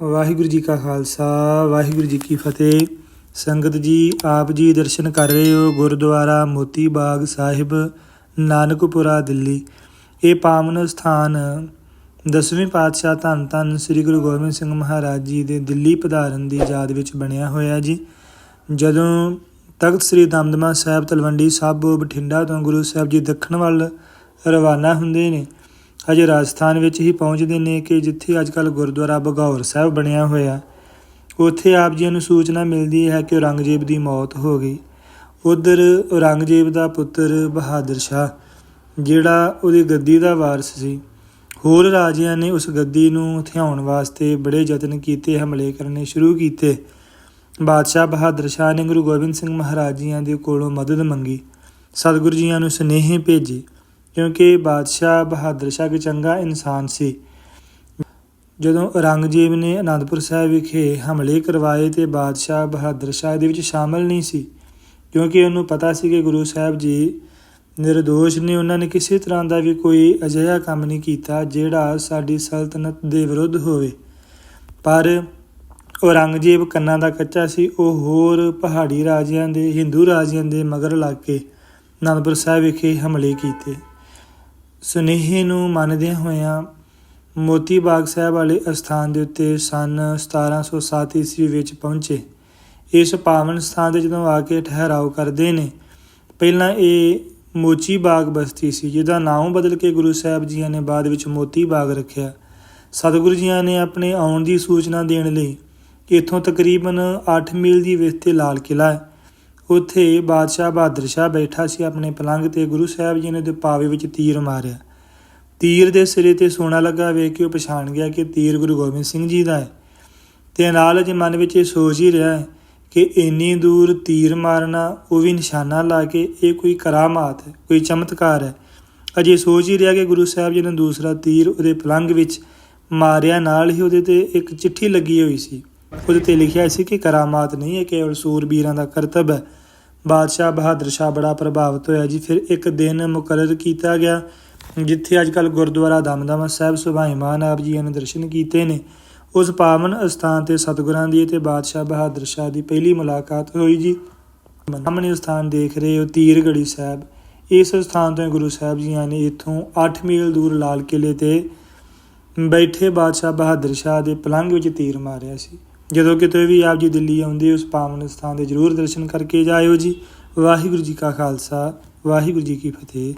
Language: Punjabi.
ਵਾਹਿਗੁਰੂ ਜੀ ਕਾ ਖਾਲਸਾ, ਵਾਹਿਗੁਰੂ ਜੀ ਕੀ ਫਤਿਹ। ਸੰਗਤ ਜੀ, ਆਪ ਜੀ ਦਰਸ਼ਨ ਕਰ ਰਹੇ ਹੋ ਗੁਰਦੁਆਰਾ ਮੋਤੀ ਬਾਗ ਸਾਹਿਬ, ਨਾਨਕਪੁਰਾ, ਦਿੱਲੀ। ਇਹ ਪਾਵਨ ਸਥਾਨ ਦਸਵੇਂ ਪਾਤਸ਼ਾਹ ਧੰਨ ਧੰਨ ਸ੍ਰੀ ਗੁਰੂ ਗੋਬਿੰਦ ਸਿੰਘ ਮਹਾਰਾਜ ਜੀ ਦੇ ਦਿੱਲੀ ਪਧਾਰਨ ਦੀ ਯਾਦ ਵਿੱਚ ਬਣਿਆ ਹੋਇਆ ਜੀ। ਜਦੋਂ ਤਖਤ ਸ੍ਰੀ ਦਮਦਮਾ ਸਾਹਿਬ ਤਲਵੰਡੀ ਸਾਬੋ ਬਠਿੰਡਾ ਤੋਂ ਗੁਰੂ ਸਾਹਿਬ ਜੀ ਦੱਖਣ ਵੱਲ ਰਵਾਨਾ ਹੁੰਦੇ ਨੇ ਅਜੇ ਰਾਜਸਥਾਨ ਵਿੱਚ ਹੀ ਪਹੁੰਚਦੇ ਨੇ ਕਿ ਜਿੱਥੇ ਅੱਜ ਕੱਲ ਗੁਰਦੁਆਰਾ ਬਗੌਰ ਸਾਹਿਬ ਬਣਿਆ ਹੋਇਆ। ਉੱਥੇ ਆਪ ਜੀ ਨੂੰ ਸੂਚਨਾ ਮਿਲਦੀ ਹੈ ਕਿ ਔਰੰਗਜ਼ੇਬ ਦੀ ਮੌਤ ਹੋ ਗਈ। ਉਧਰ ਔਰੰਗਜ਼ੇਬ ਦਾ ਪੁੱਤਰ ਬਹਾਦਰ ਸ਼ਾਹ, ਜਿਹੜਾ ਉਹਦੀ ਗੱਦੀ ਦਾ ਵਾਰਸ ਸੀ। ਹੋਰ ਰਾਜਿਆਂ ਨੇ ਉਸ ਗੱਦੀ ਨੂੰ ਹਥਿਆਉਣ ਵਾਸਤੇ ਬੜੇ ਯਤਨ ਕੀਤੇ, ਹਮਲੇ ਕਰਨੇ ਸ਼ੁਰੂ ਕੀਤੇ। ਬਾਦਸ਼ਾਹ ਬਹਾਦਰ ਸ਼ਾਹ ਨੇ ਗੁਰੂ ਗੋਬਿੰਦ ਸਿੰਘ ਮਹਾਰਾਜ ਜੀਆਂ ਦੇ ਕੋਲੋਂ ਮਦਦ ਮੰਗੀ। ਸਤਿਗੁਰੂ ਜੀਆਂ ਨੂੰ ਸੁਨੇਹੇ ਭੇਜੇ। ਕਿਉਂਕਿ ਬਾਦਸ਼ਾਹ ਬਹਾਦਰ ਸ਼ਾਹ ਇੱਕ ਚੰਗਾ ਇਨਸਾਨ ਸੀ। ਜਦੋਂ ਔਰੰਗਜ਼ੇਬ ਨੇ ਅਨੰਦਪੁਰ ਸਾਹਿਬ ਵਿਖੇ ਹਮਲੇ ਕਰਵਾਏ ਤੇ ਬਾਦਸ਼ਾਹ ਬਹਾਦਰ ਸ਼ਾਹ ਦੇ ਵਿੱਚ ਸ਼ਾਮਲ ਨਹੀਂ ਸੀ, ਕਿਉਂਕਿ ਉਹਨੂੰ ਪਤਾ ਸੀ ਕਿ ਗੁਰੂ ਸਾਹਿਬ ਜੀ ਨਿਰਦੋਸ਼ ਨੇ, ਉਹਨਾਂ ਨੇ ਕਿਸੇ ਤਰ੍ਹਾਂ ਦਾ ਵੀ ਕੋਈ ਅਜਿਹਾ ਕੰਮ ਨਹੀਂ ਕੀਤਾ ਜਿਹੜਾ ਸਾਡੀ ਸਲਤਨਤ ਦੇ ਵਿਰੁੱਧ ਹੋਵੇ। ਪਰ ਔਰੰਗਜ਼ੇਬ ਕੰਨਾਂ ਦਾ ਕੱਚਾ ਸੀ, ਉਹ ਹੋਰ ਪਹਾੜੀ ਰਾਜਿਆਂ ਦੇ, ਹਿੰਦੂ ਰਾਜਿਆਂ ਦੇ ਮਗਰ ਲੱਗ ਕੇ ਅਨੰਦਪੁਰ ਸਾਹਿਬ ਵਿਖੇ ਹਮਲੇ ਕੀਤੇ। ਸੁਨੇਹੇ ਨੂੰ ਮੰਨਦਿਆਂ ਹੋਇਆਂ ਮੋਤੀ ਬਾਗ ਸਾਹਿਬ ਵਾਲੇ ਅਸਥਾਨ ਦੇ ਉੱਤੇ ਸਨ 1707 ਈਸਵੀ ਵਿੱਚ ਪਹੁੰਚੇ। ਇਸ ਪਾਵਨ ਸਥਾਨ ਤੇ ਜਦੋਂ ਆ ਕੇ ਠਹਿਰਾਓ ਕਰਦੇ ਨੇ, ਪਹਿਲਾਂ ਇਹ ਮੋਚੀ ਬਾਗ ਬਸਤੀ ਸੀ, ਜਿਹਦਾ ਨਾਮ ਬਦਲ ਕੇ ਗੁਰੂ ਸਾਹਿਬ ਜੀਆਂ ਨੇ ਬਾਅਦ ਵਿੱਚ ਮੋਤੀ ਬਾਗ ਰੱਖਿਆ। ਸਤਿਗੁਰੂ ਜੀਆਂ ਨੇ ਆਪਣੇ ਆਉਣ ਦੀ ਸੂਚਨਾ ਦੇਣ ਲਈ ਇੱਥੋਂ ਤਕਰੀਬਨ 8 ਮੀਲ ਦੀ ਵਿੱਥ ਤੇ ਲਾਲ ਕਿਲਾ ਹੈ। ਉੱਥੇ ਬਾਦਸ਼ਾਹ ਬਹਾਦਰ ਸ਼ਾਹ ਬੈਠਾ ਸੀ ਆਪਣੇ ਪਲੰਘ ਤੇ ਗੁਰੂ ਸਾਹਿਬ ਜੀ ਨੇ ਉਹਦੇ ਪਾਵੇ ਵਿੱਚ ਤੀਰ ਮਾਰਿਆ। ਤੀਰ ਦੇ ਸਿਰੇ ਤੇ ਸੋਨਾ ਲੱਗਾ ਵੇਖ ਕੇ ਉਹ ਪਛਾਣ ਗਿਆ ਕਿ ਤੀਰ ਗੁਰੂ ਗੋਬਿੰਦ ਸਿੰਘ ਜੀ ਦਾ ਹੈ। ਤੇ ਨਾਲ ਜੇ ਮਨ ਵਿੱਚ ਇਹ ਸੋਚ ਹੀ ਰਿਹਾ ਹੈ ਕਿ ਇੰਨੀ ਦੂਰ ਤੀਰ ਮਾਰਨਾ, ਉਹ ਵੀ ਨਿਸ਼ਾਨਾ ਲਾ ਕੇ ਇਹ ਕੋਈ ਕਰਾਮਾਤ ਹੈ, ਕੋਈ ਚਮਤਕਾਰ ਹੈ। ਅਜੇ ਸੋਚ ਹੀ ਰਿਹਾ ਕਿ ਗੁਰੂ ਸਾਹਿਬ ਜੀ ਨੇ ਦੂਸਰਾ ਤੀਰ ਉਹਦੇ ਪਲੰਘ ਵਿੱਚ ਮਾਰਿਆ, ਨਾਲ ਹੀ ਉਹਦੇ ਤੇ ਇੱਕ ਚਿੱਠੀ ਲੱਗੀ ਹੋਈ ਸੀ। ਉਹਦੇ ਤੇ ਲਿਖਿਆ ਸੀ ਕਿ ਕਰਾਮਾਤ ਨਹੀਂ ਹੈ, ਕੇਵਲ ਸੂਰਬੀਰਾਂ ਦਾ ਕਰਤੱਵ ਹੈ। ਬਾਦਸ਼ਾਹ ਬਹਾਦਰ ਸ਼ਾਹ ਬੜਾ ਪ੍ਰਭਾਵਿਤ ਹੋਇਆ ਜੀ। ਫਿਰ ਇੱਕ ਦਿਨ ਮੁਕਰਰ ਕੀਤਾ ਗਿਆ, ਜਿੱਥੇ ਅੱਜ ਕੱਲ ਗੁਰਦੁਆਰਾ ਦਮਦਮਾ ਸਾਹਿਬ ਸੁਭਾਈਮਾਨ ਆਪ ਜੀ ਨੇ ਦਰਸ਼ਨ ਕੀਤੇ ਨੇ। ਉਸ ਪਾਵਨ ਅਸਥਾਨ ਤੇ ਸਤਿਗੁਰਾਂ ਦੀ ਤੇ ਬਾਦਸ਼ਾਹ ਬਹਾਦਰ ਸ਼ਾਹ ਦੀ ਪਹਿਲੀ ਮੁਲਾਕਾਤ ਹੋਈ ਜੀ। ਸਾਹਮਣੇ ਸਥਾਨ ਦੇਖ ਰਹੇ ਹੋ ਤੀਰਗੜੀ ਸਾਹਿਬ। ਇਸ ਸਥਾਨ ਤੋਂ ਗੁਰੂ ਸਾਹਿਬ ਜੀਆਂ ਨੇ ਇੱਥੋਂ 8 ਮੀਲ ਦੂਰ ਲਾਲ ਕਿਲੇ ਤੇ ਬੈਠੇ ਬਾਦਸ਼ਾਹ ਬਹਾਦਰ ਸ਼ਾਹ ਦੇ ਪਲੰਘ ਵਿੱਚ ਤੀਰ ਮਾਰਿਆ ਸੀ। ਜਦੋਂ ਕਿਤੇ ਵੀ ਆਪ ਜੀ ਦਿੱਲੀ ਆਉਂਦੇ, ਉਸ ਪਾਵਨ ਸਥਾਨ ਦੇ ਜਰੂਰ ਦਰਸ਼ਨ ਕਰਕੇ ਜਾਇਓ ਜੀ। ਵਾਹਿਗੁਰੂ ਜੀ ਕਾ ਖਾਲਸਾ, ਵਾਹਿਗੁਰੂ ਜੀ ਕੀ ਫਤਿਹ।